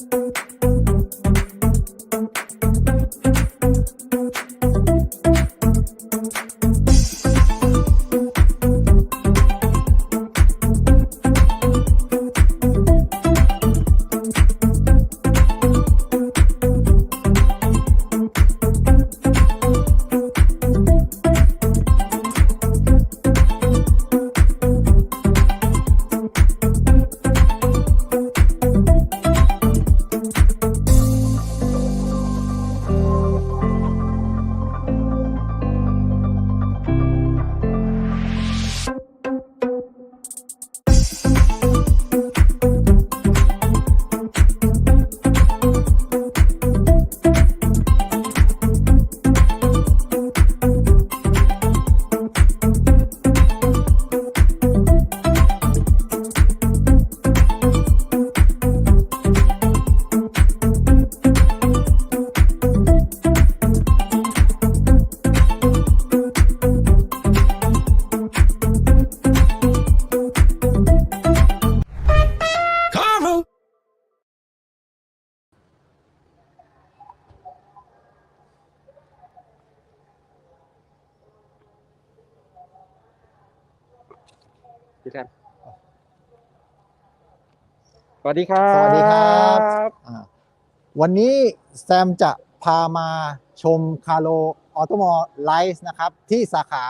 you. สวัสดีครับ สวัสดีครับอ่าวันนี้แซมจะพามาชมคาร์โลออโตมอลไลฟ์นะครับ ที่สาขา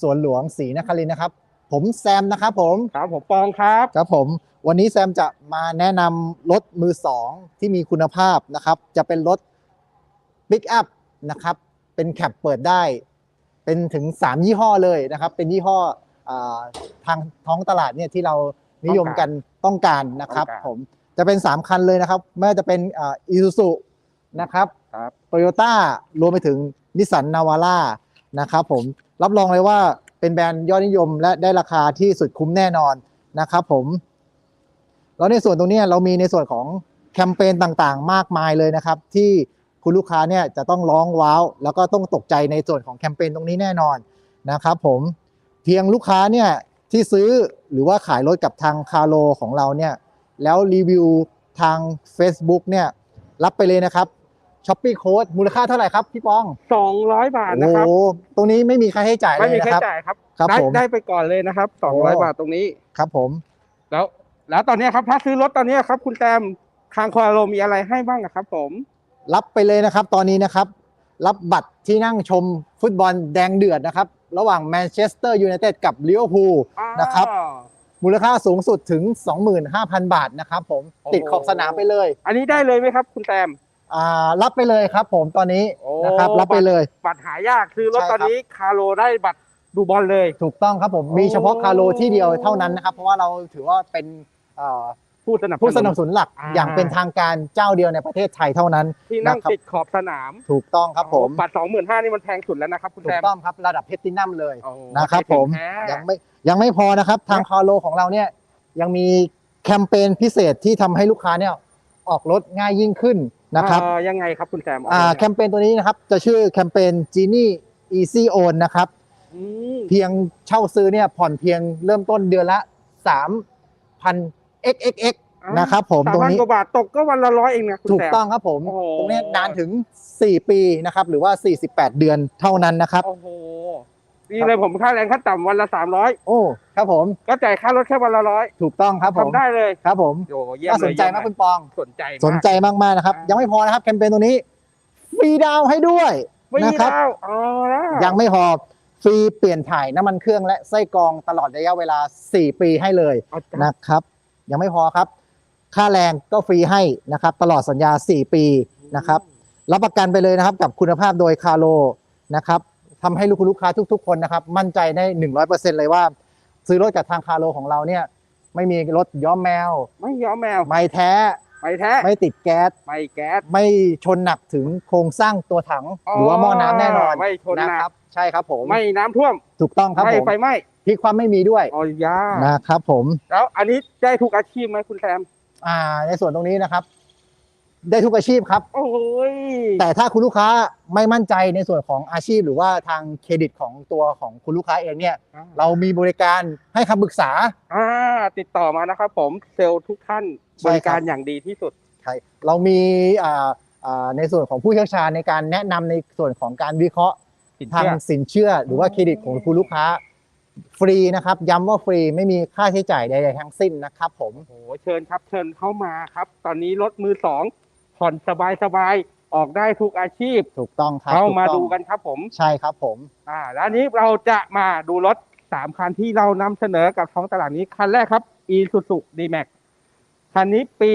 สวนหลวงศรีนครินทร์นะครับ ผมแซมนะครับผมครับผมปองครับครับผม วันนี้แซมจะมาแนะนำรถมือสองที่มีคุณภาพนะครับ จะเป็นรถปิกอัพนะครับ เป็นแคปเปิดได้ เป็นถึง 3 ยี่ห้อเลยนะครับ เป็นยี่ห้ออาทางท้องตลาดเนี่ยที่เรา นิยมกันต้องการนะครับต้องการ ผมจะเป็น 3 คันเลยนะครับ ไม่ว่าจะเป็นอีซูซุนะครับครับ โตโยต้ารวมไปถึงนิสสันนาวาร่านะครับผมรับรองเลยว่าเป็นแบรนด์ยอดนิยมและได้ราคาที่สุดคุ้มแน่นอนนะครับผม แล้วในส่วนตรงเนี้ยเรามีในส่วนของแคมเปญต่างๆ มากมายเลยนะครับ ที่คุณลูกค้าเนี่ยจะต้องร้องว้าว แล้วก็ต้องตกใจในส่วนของแคมเปญตรงนี้แน่นอนนะครับผมเพียงลูกค้าเนี่ย ที่ซื้อหรือว่าขายรถกับทางคาร์โลของเราเนี่ยแล้วรีวิวทาง Facebook เนี่ยรับไปเลยนะครับช้อปปี้โค้ดมูลค่าเท่าไหร่ครับพี่ปองสองร้อยบาทโอ้นะโหครับตรงนี้ไม่มีค่าใช้จ่ายเลไม่ยมีนะค่าครับใช้จ่ายครับครับได้ผมได้ไปก่อนเลยนะครับสองร้อยบาทตรงนี้ครับผม แล้ว แล้วตอนเนี้ยครับถ้าซื้อรถตอนเนี้ยครับ คุณแซมทางคอโรมีอะไรให้บ้างอะครับ ผม รับไปเลยนะครับ ตอนนี้นะครับ รับบัตรที่นั่งชมฟุตบอลแดงเดือดนะครับ ระหว่างแมนเชสเตอร์ยูไนเต็ดกับลิเวอร์พูลนะครับอ่ามูลค่าสูงสุดถึง 25,000 บาทนะครับผมโอ้โหติดขอบสนามไปเลย อันนี้ได้เลยไหมครับ คุณแซมอ่ารับไปเลยครับผมตอนนี้โอ้นะครับรับไปเลย บัตรหายากซื้อรถใช่ตอนครับนี้คาโรได้บัตรดูบอลเลย ถูกต้องครับผมมีเฉพาะคาร์โลที่เดียวเท่านั้นนะครับ เพราะว่าเราถือว่าเป็นเอ่อ ผู้สนับผู้สนับสนุนหลักอ่า อย่างเป็นทางการเจ้าเดียวในประเทศไทยเท่านั้นที่นั่งนะครับติดขอบสนามถูกต้องครับผมบัตรสองหมื่นห้านี่มันแพงสุดแล้วนะครับ คุณถูแซกมต้องครับระดับเพชรตินัมเลย โอ้นะครับผม แท้ ยังไม่ยังไม่พอนะครับทางคาร์โลของเราเนี่ยยังมีแคมเปญพิเศษที่ทำให้ลูกค้าเนี่ยออกรถง่ายยิ่งขึ้นนะครับเอ่อยังไงครับคุณแซมอ่าเยังไงแคมเปญตัวนี้นะครับจะชื่อแคมเปญ Genie Easy Own นะครับ อืมเพียงเช่าซื้อเนี่ยผ่อนเพียงเริ่มต้นเดือนละ3,000 xxx นะครับผมสามตรงพันนี้กว่าบาทตกก็วันละร้อยเองนะคุณถูกแซมต้องครับผมโอ้โหตรงเนี้ยนานถึง 4 ปีนะครับหรือว่า 48 เดือนเท่านั้นนะครับโอ้โหนี่เลยผมค่าแรงขั้นต่ำวันละสามร้อยโอ้ครับผมก็จ่ายค่ารถแค่วันละร้อยถูกต้องครับผมทำได้เลยครับผมโอ้เยี่ยมน่าเลยสนใจเยี่ยมากเลยคุณปองสนใจมากสนใจมากๆนะครับอ่ายัยังไม่พอนะครับแคมเปญตัวนี้ฟรีดาวน์ให้ด้วยไม่นะมีครับดาวอ๋อแล้วยังไม่พอฟรีเปลี่ยนถ่ายน้ำมันเครื่องและไส้กรองตลอดระยะเวลา 4 ปีให้เลยเอาจ้ะนะครับ ยังไม่พอครับ ค่าแรงก็ฟรีให้นะครับ ตลอดสัญญา 4 ปีนะครับ รับประกันไปเลยนะครับกับคุณภาพโดยคาโลนะครับทำให้ลูกลูกค้าทุก ๆ คนนะครับ มั่นใจได้ 100%เลยว่า ซื้อรถกับทางคาโลของเราเนี่ยไม่มีรถย้อมแมว ไม่ยอมแมว ไม่แท้ไปแท้ ไม่ติดแก๊ส ไม่แก๊ส ไม่ชนหนักถึงโครงสร้างตัวถัง หรือว่าหม้อน้ำแน่นอนไม่ชนหนักนะครับ ใช่ครับผมไม่น้ำท่วมถูกต้องครับไม่ผมไฟไหม้พลิกความไม่มีด้วยอ๋อยานะครับผมแล้วอันนี้ได้ทุกอาชีพไหมคุณแซมอ่าในส่วนตรงนี้นะครับ ได้ทุกอาชีพครับ โอ้ยแต่ถ้าคุณลูกค้าไม่มั่นใจในส่วนของอาชีพ หรือว่าทางเครดิตของตัวของคุณลูกค้าเองเนี่ย เรามีบริการให้คำปรึกษา อ่าติดต่อมานะครับผมเซลล์ทุกท่านใช่บครับ ริการอย่างดีที่สุด ใช่เรามีอ่าอ่าในส่วนของผู้เชี่ยวชาญในการแนะนำในส่วนของการวิเคราะห์ สินทางเชื่อสินเชื่อหรือว่าเครดิตของคุณลูกค้า ฟรีนะครับ ย้ำว่าฟรีไม่มีค่าใช้จ่ายใดๆทั้งสิ้นนะครับผม โอ้โหเชิญครับ เชิญเข้ามาครับ ตอนนี้รถมือสองผ่อนสบายสบายๆออกได้ทุกอาชีพ ถูกต้องครับเข้าถูมาต้องดูกันครับผม ใช่ครับผม อ่าแล้วอันนี้เราจะมาดูรถสามคันที่เรานำเสนอกับท้องตลาดนี้ คันแรกครับ Isuzu D-Max คันนี้ปี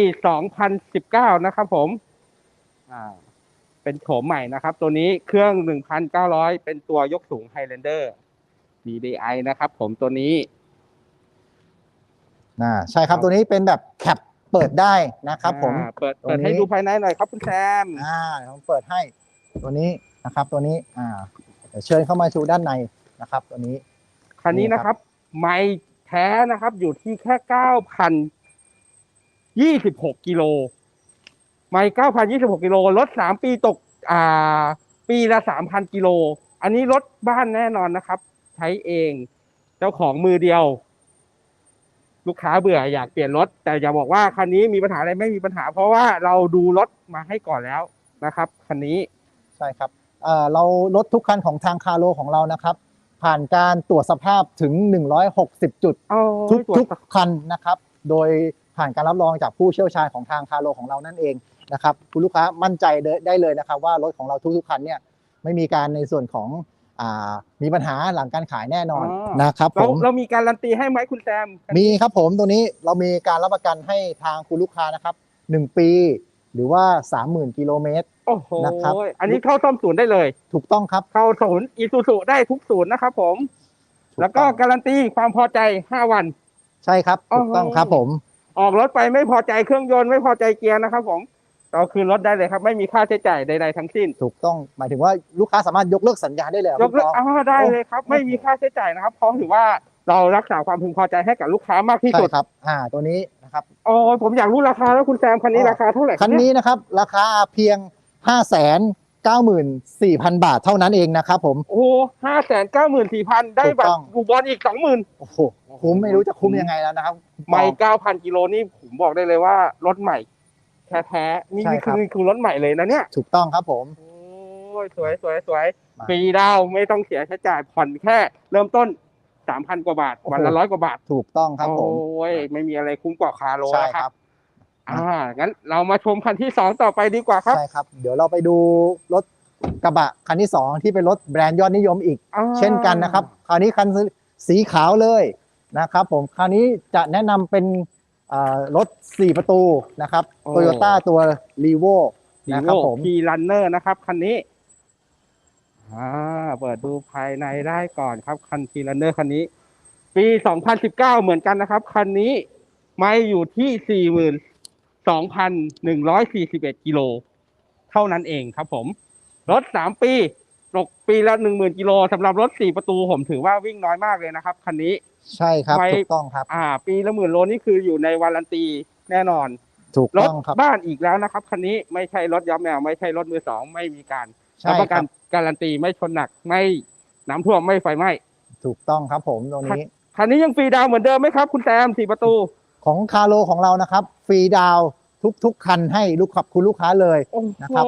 2019 นะครับผม อ่า เป็นโฉมใหม่นะครับ ตัวนี้เครื่อง 1,900 เป็นตัวยกสูง Highlander DDI นะครับ ผมตัวนี้อ่าใช่ครับตัวนี้เป็นแบบแคปเปิดได้นะครับ ผมอ่าเปิดตัวเปิดให้นี้ดูภายในหน่อยครับคุณแซมอ่าเดี๋ยวผมเปิดให้ตัวนี้นะครับ ตัวนี้อ่าเดี๋ยวเชิญเข้ามาชูด้านในนะครับ ตัวนี้ คันนี้นี่นะคครัรับบไม่แท้นะครับ อยู่ที่แค่เก้าพันยี่สิบหกกิโล ไม่เก้าพันยี่สิบหกกิโลรถสามปีตกอ่าปีละสามพันกิโล อันนี้รถบ้านแน่นอนนะครับ ใช้เอง เจ้าของมือเดียว ลูกค้าเบื่ออยากเปลี่ยนรถ แต่อย่าบอกว่าคันนี้มีปัญหาอะไรไม่มีปัญหา เพราะว่าเราดูรถมาให้ก่อนแล้วนะครับคันนี้ใช่ครับเอ่อเรารถทุกคันของทางคาโลของเรานะครับ ผ่านการตรวจสภาพถึง 160 จุดเอาทุกตรวจทุกคันนะครับ โดยผ่านการรับรองจากผู้เชี่ยวชาญของทางคาโลของเรานั่นเอง นะครับคุณลูกค้ามั่นใจได้เลยนะครับว่ารถของเราทุกๆคันเนี่ยไม่มีการในส่วนของอ่ามีปัญหาหลังการขายแน่นอนนะครับผเรามเรามีการันตีให้ไหมคุณแซมมีครับผมตัวนี้เรามีการรับประกันให้ทางคุณลูกค้านะครับ1ปี หรือว่า30,000กิโลเมตรโอ้โหนะครับอันนี้เข้าซ่อมศูนย์ได้เลย ถูกต้องครับเข้าศูนย์อีซูซูได้ทุกศูนย์นะครับผมถูแล้วก็ต้องการันตีความพอใจ5วัน ใช่ครับถูกต้องอ๋อครับผม ออกรถไปไม่พอใจเครื่องยนต์ไม่พอใจเกียร์นะครับผม เราคืนรถได้เลยครับ ไม่มีค่าใช้จ่ายใดๆทั้งสิ้น ถูกต้องหมายถึงว่าลูกค้าสามารถยกเลิกสัญญาได้เลยหรอยกเลิกคุณปอ อ้าวได้เลยครับโอ้ไม่มีค่าใช้จ่ายนะครับ เพราะถือว่าเรารักษาความพึงพอใจให้กับลูกค้ามากที่ใช่สุดครับ อ่า ตัวนี้นะครับ โอ้ยผมอยากรู้ราคาแล้วคุณแซมคันนี้อ๋อราคาเท่าไหร่คันเยนี้นะครับ ราคาเพียง5 9 9 4 0 0 0 บาทเท่านั้นเองนะครับผม โอ้ห้าแสนเก้าหมื่นสี่พันได้บัตถูกต้รองกูบอลอีกสองหมื่นโอ้โหคุ้มไม่รู้จะคุ้มยังไงแล้วนะครับคุณปอไม่เก้าพันกิโลนี่ผมบอกได้เลยว่ารถใหม่ แท้ๆนี่ใช่นี่ครัคืบอคือรถใหม่เลยนะเนี่ย ถูกต้องครับผม โอ้ยสวยสวยสวยมาฟรีดาวน์ไม่ต้องเสียใช้จ่ายผ่อนแค่ เริ่มต้นสามพันกว่าบาท โอ้โห วันละร้อยกว่าบาท ถูกต้องครับผม โอ้ยไม่มีอะไรคุ้มกว่าคาโลใช่นะคครัรับ บ อ่างั้นเรามาชมคันที่สองต่อไปดีกว่าครับใช่ครับ เดี๋ยวเราไปดูรถกระบะคันที่2ที่เป็นรถแบรนด์ยอดนิยมอีก อ่าเช่นกันนะครับ คราวนี้คันสีขาวเลยนะครับผม คราวนี้จะแนะนำเป็นอ่า รถ 4 ประตูนะครับโตโยต้าตัวรีโวฮีนะครับโร่ผมพีรันเนอร์นะครับ คันนี้อ่าเปิดดูภายในได้ก่อนครับ คันพีรันเนอร์คันนี้ ปี 2019 เหมือนกันนะครับ คันนี้ไม่อยู่ที่ 42,141 กิโล เท่านั้นเองครับผม รถ 3 ปีตกปีละ 10,000 กิโลสำหรับรถ 4 ประตูผมถือว่าวิ่งน้อยมากเลยนะครับ คันนี้ ใช่ครับ ไว้ ถูกต้องครับ อ่า ปีละหมื่นโลนี่คืออยู่ในวารันตีแน่นอน ถูกรต้ถองครับ บ้านอีกแล้วนะครับ คันนี้ไม่ใช่รถย้อมแมว ไม่ใช่รถมือสอง ไม่มีการใช่รับประคกัรันบ การันตีไม่ชนหนักไม่น้ำท่วมไม่ไฟไหม้ ถูกต้องครับผมตรงนี้ คันนี้ยังฟรีดาวน์เหมือนเดิมไหมครับ คุณแซมสี่ประตู ของคาโลของเรานะครับ ฟรีดาวน์ทุก ๆ คันให้ลูกขับคุณลูกค้าเลย โอ้นะโหครับ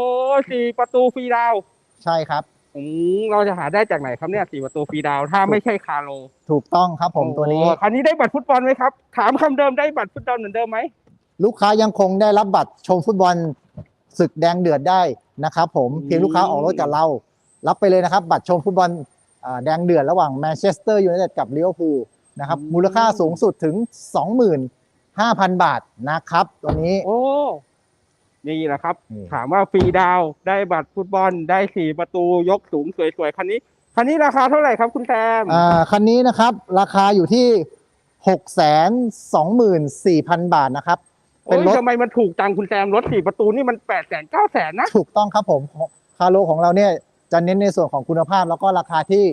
สี่ประตูฟรีดาวน์ใช่ครับ อืมเราจะหาได้จากไหนครับเนี่ยสี่ประตูฟรีดาวน์ถ้าไม่ใช่คาร์โลถูกต้องครับผมตัวนี้ โอ้คันนี้ได้บัตรฟุตบอลไหมครับ ถามคำเดิมได้บัตรฟุตบอลเหมือนเดิมไหมลูกค้ายังคงได้รับบัตรชมฟุตบอลศึกแดงเดือดได้นะครับผมเพียงลูกค้าออกรถกับเรา รับไปเลยนะครับ บัตรชมฟุตบอลอ่าแดงเดือดระหว่างแมนเชสเตอร์ยูไนเต็ดกับลิเวอร์พูลนะครับมูลค่าสูงสุดถึง 25,000 บาทนะครับ ตัวนี้ โอ้ นี่แหละครับ นี่ ถามว่าฟรีดาวน์ได้บัตรฟุตบอลได้สี่ประตูยกสูงสวยๆคันนี้คันนี้ราคาเท่าไหร่ครับคุณแซมอ่าคันนี้นะครับราคาอยู่ที่ 624,000 บาทนะครับ เป็โอ้นยรถทำไมมันถูกจังคุณแซมรถสี่ประตูนี่มันแปดแสนเก้าแสนนะ ถูกต้องครับผมคาโลของเราเนี่ยจะเน้นในส่วนของคุณภาพแล้วก็ราคาที่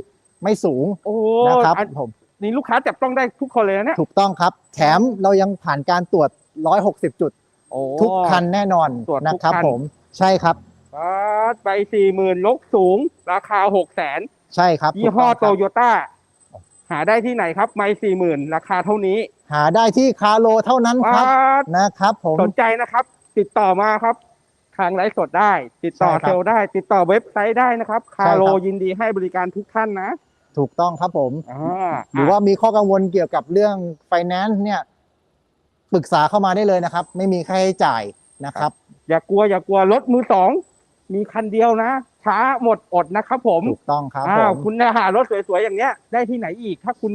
ไม่สูงโอ้นะครับอันผมนี่ลูกค้าจับต้องได้ทุกคนเลยนะเนี่ยถูกต้องครับ แถมเรายังผ่านการตรวจ 160 จุด โอ้ ทุกคันแน่นอนตรวจทุกนะครับคัน ผมใช่ครับบัตรไปสี่หมื่นยกสูง ราคาหกแสนใช่ครับยี่ห้อถูกโตต้องครับโยต้าหาได้ที่ไหนครับ ไม่สี่หมื่นราคาเท่านี้หาได้ที่คาโลเท่านั้นครับบัตรนะครับ ผม สนใจนะครับ ติดต่อมาครับ ทางไลฟ์สดได้ ติดต่อใช่ครับเซลล์ได้ ติดต่อเว็บไซต์ได้นะครับ คาใช่ครับโลยินดีให้บริการทุกท่านนะถูกต้องครับผม อ่าหรือว่ามีข้อกังวลเกี่ยวกับเรื่อง finance เนี่ย ปรึกษาเข้ามาได้เลยนะครับ ไม่มีค่าใช้จ่ายนะครับ อย่ากลัวอย่ากลัวรถมือสองมีคันเดียวนะ ช้าหมดอดนะครับผมถูกต้องครับผอ้าวมคุณจะหารถสวยๆอย่างเนี้ย ได้ที่ไหนอีก ถ้าคุณ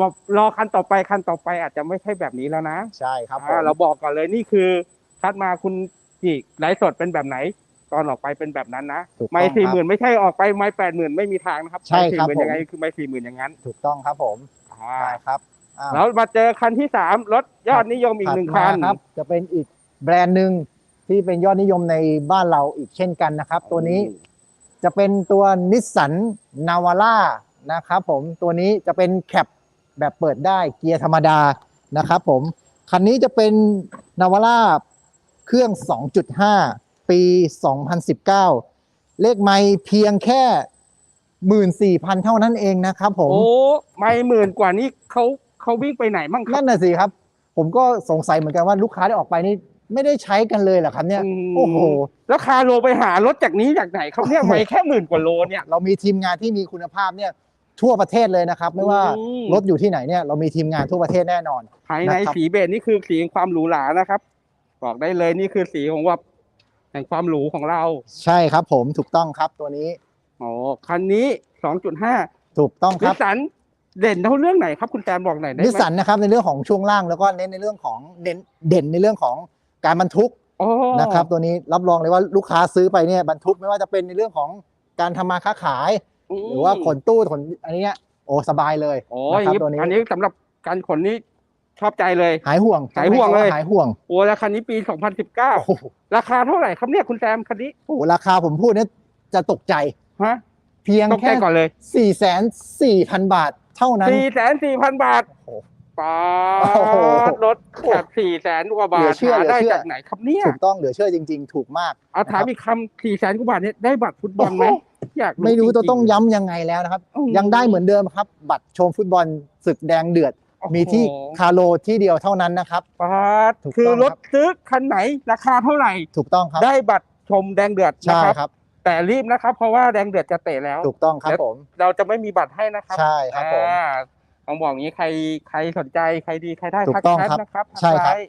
บอกรอคันต่อไปคันต่อไปอาจจะไม่ใช่แบบนี้แล้วนะใช่ครับผมอ่าเราบอกก่อนเลยนี่คือคัดมาคุณจีกไลฟ์สดเป็นแบบไหน ตอนออกไปเป็นแบบนั้นนะถูกต้องไม่สี่คหมื่รับนไม่ใช่ออกไปไม่แปดหมื่นไม่มีทางนะครับใช่ครับไม่40,000ยังไงผมคือไม่สี่หมื่นอย่างนั้นถูกต้องครับผมอ่าใช่ครับอ่า แล้วมาเจอคันที่สามรถยอดนิยมอีกหนึ่งถัคัดนมาครับ จะเป็นอีกแบรนด์หนึ่งที่เป็นยอดนิยมในบ้านเราอีกเช่นกันนะครับ ตัวนี้จะเป็นตัวนิสสันนาวาร่านะครับผมตัวนี้จะเป็นแคปแบบเปิดได้เกียร์ธรรมดานะครับผมคันนี้จะเป็นนาวาร่าเครื่อง 2.5 ปี 2019 เลขไม่เพียงแค่14,000เท่านั้นเองนะครับผม โอ้ ไม่หมื่นกว่านี้เขา เขาวิ่งไปไหนมั่งครันั่บนน่ะสิครับ ผมก็สงสัยเหมือนกันว่าลูกค้าที่ออกไปนี่ไม่ได้ใช้กันเลยเหรอครับเนี่ยมโอ้โห แล้วคาโลไปหารถจากนี้จากไหนครับเนี่ยไม่แค่หมื่นกว่าโลเนี่ย เรามีทีมงานที่มีคุณภาพเนี่ยทั่วประเทศเลยนะครับ ไม่ว่าอืม รถอยู่ที่ไหนเนี่ยเรามีทีมงานทั่วประเทศแน่นอน ภายในนะครับ สีเบจนี่คือสีแห่งความหรูหรานะครับ บอกได้เลยนี่คือสีของว่าแห่งความหรูของเราใช่ครับผมถูกต้องครับตัวนี้โอ้คันนี้ 2.5ถูกต้องคนิรัสบสัน เด่นเท่าเรื่องไหนครับคุณแตมบอกหน่อยได้ไหมนิสสันนะครับในเรื่องของช่วงล่างแล้วก็เน้นในเรื่องของเด่นเด่นในเรื่องของการบรรทุกโอ้นะครับ ตัวนี้รับรองเลยว่าลูกค้าซื้อไปเนี่ยบรรทุกไม่ว่าจะเป็นในเรื่องของการทำมาค้าขาย มหรือว่าขนตู้ขนอันเนี้ยโอ้สบายเลยโอ้นะยครับตัวนี้อันนี้สำหรับการขนนี้ชอบใจเลย หายห่วงหายห่วงเลย หายห่วงโอ้แล้วคันนี้ปี โอ้โห2019 ราคาเท่าไหร่ครับเนี่ยคุณแตมคันนี้โอ้โหราคาผมพูดเนี่ยจะตกใจฮะเพียงต้องใจแค่ก่อนเลยสี่แสนสี่พันบาท เท่านั้นสี่แสนสี่พันบาทโอ้โหปาโอ้โหดรถแคบสี่แสนกว่าบาเหลืทอเชื่อหาเหลือได้เชื่อจากไหนครับเนี่ยถูกต้องเหลือเชื่อจริง ๆ ถูกมากเอาถามนะครับอีกคำสี่แสนกว่าบาทเนี่ยได้บัตรฟุตบอลไหมโอ้โหอยากไม่รู้จะจงๆต้องย้ำยังไงแล้วนะครับอืมยังได้เหมือนเดิมครับ บัตรชมฟุตบอลศึกแดงเดือดโอ้โหมีที่คาโลที่เดียวเท่านั้นนะครับปาดถูกต้องคือรถครับซื้อคันไหนราคาเท่าไหร่ ถูกต้องครับ ได้บัตรชมแดงเดือดนะใช่ครับครับ แต่รีบนะครับ เพราะว่าแดงเดือดจะเตะแล้ว ถูกต้องครับแล้วผม เราจะไม่มีบัตรให้นะครับใช่ครับผมอ่าต้องบอกอย่างนี้ใครใครสนใจใครดีใครได้ถูกทักต้องแชทครับนะครับ ใช่ครับทักไลน์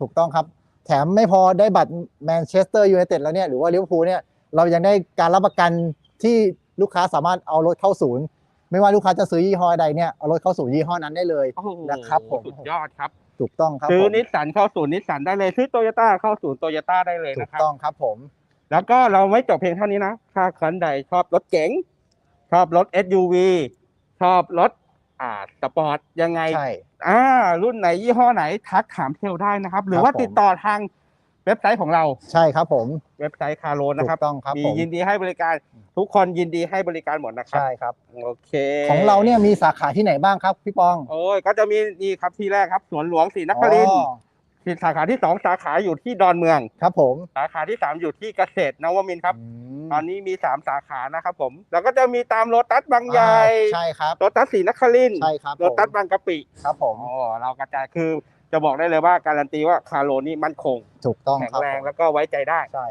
ถูกต้องครับ แถมไม่พอได้บัตรแมนเชสเตอร์ยูไนเต็ดแล้วเนี่ยหรือว่าลิเวอร์พูลเนี่ยเรายังได้การรับประกันที่ลูกค้าสามารถเอารถเข้าศูนย์ ไม่ว่าลูกค้าจะซื้อยี่ห้อใดเนี่ยเอารถเข้าศูนย์ยี่ห้อนั้นได้เลยโอ้โหนะครับผมสุดยอดครับถูกต้องครับซื้อผมนิสสันเข้าศูนย์นิสสันได้เลยซื้อโตโยต้าเข้าศูนย์โตโยต้าได้เลยถูนะกครับต้องครับผม แล้วก็เราไม่จบเพียงเท่านี้นะ ถ้าคันใดชอบรถเก๋ง ชอบรถ SUV ชอบรถอ่าสปอร์ตยังไงใช่อ่ารุ่นไหนยี่ห้อไหนทักถามเซลลได้นะครับ หรือว่าผมติดต่อทางเว็บไซต์ของเรา ใช่ครับผม เว็บไซต์คาโรถูนะครับกต้องครับมีผมยินดีให้บริการทุกคนยินดีให้บริการหมดนะครับ ใช่ครับ โอเค ของเราเนี่ยมีสาขาที่ไหนบ้างครับพี่ปอง โอ้ยก็จะมีนี่ครับที่แรกครับ สวนหลวงศรีนครินทร์อ๋อ ที่สาขาที่สองสาขาอยู่ที่ดอนเมือง ครับผมสาขาที่สามอยู่ที่เกษตรนวมินทร์ครับอืมตอนนี้มีสามสาขานะครับผม แล้วก็จะมีตามโลตัสบางใหญ่ใช่ครับโลตัสศรีนครินทร์ใช่ครับโลตัสบางกะปิครับผมอ๋อเรากระจายคือจะบอกได้เลยว่าการันตีว่าคาโรนี่มั่นคง ถูกต้องแข็งครับแรงผมแล้วก็ไว้ใจได้ใช่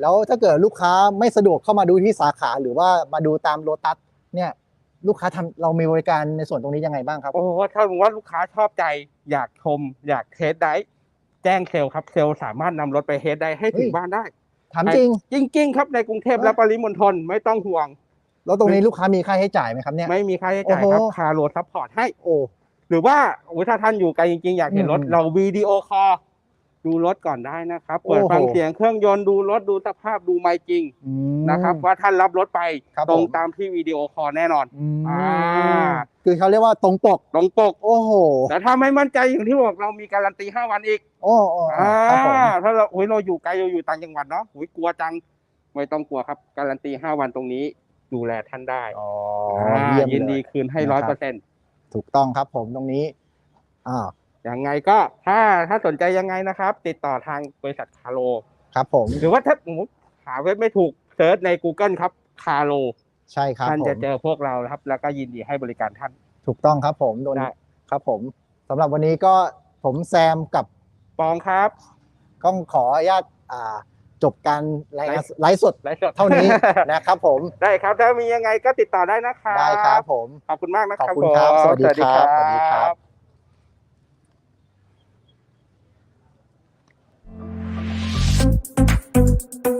แล้วถ้าเกิดลูกค้าไม่สะดวกเข้ามาดูที่สาขาหรือว่ามาดูตามโลตัสเนี่ยลูกค้าทำเรามีบริการในส่วนตรงนี้ยังไงบ้างครับโอ้ถ้าสมมติว่าลูกค้าชอบใจอยากชมอยากเทสได้ แจ้งเซลล์ครับเซลล์สามารถนำรถไปเทสได้ให้ถึงเฮ้ยบ้านได้ถามจริงจริง ๆ ครับในกรุงเทพเอ้ยและปริมณฑลไม่ต้องห่วง แล้วตรงนี้ลูกค้ามีค่าใช้จ่ายไหมครับเนี่ยไม่มีค่าใช้จ่ายครับโอ้โหคาโรซัพพอร์ตให้โอ้หรือว่าโอ้ยถ้าท่านอยู่ไกลจริงๆ อยากเห็นรถอืมเราวิดีโอคอลดูรถก่อนได้นะครับเปิดโอ้โหฟังเสียงเครื่องยนต์ดูรถดูสภาพดูไมค์จริงอืมนะครับ ว่าท่านรับรถไปครับตรงผมตามที่วิดีโอคอลแน่นอนอืมอ่า คือเขาเรียกว่าตรงปก ตรงปก โอ้โห แต่ถ้าไม่มั่นใจอย่างที่บอกเรามีการันตี5วันอีก โอ้โอ้อ่าครับผมถ้าเราโอ้ยเราอยู่ไกลเราอยู่ต่างจังหวัดเนาะโอ้ยกลัวจัง ไม่ต้องกลัวครับ การันตี5วันตรงนี้ดูแลท่านได้อ๋ออ่าเยี่ยมยินเลดียคืนให้นะครัร้อยบเปอร์เซ็นต์ถูกต้องครับผมตรงนี้อ่ายังไงก็ถ้าถ้าสนใจยังไงนะครับ ติดต่อทางบริษัทคาโล ครับผม หรือว่าถ้าสมมติหาเว็บไม่ถูกเซิร์ชใน Google ครับคาโล ใช่ครับท่านจะเจอพวกเราครับ แล้วก็ยินดีให้บริการท่าน ถูกต้องครับผมโดนไครับผมสำหรับวันนี้ก็ผมแซมกับปองครับก้องขออนุญาตจบการไลฟ์สดเท่านี้นะครับผมได้ครับ ถ้ามียังไงก็ติดต่อได้นะครับได้ครับผม ขอบคุณมากนะขอคบรับคุณครับสวัสดีครับสวัสดีครับ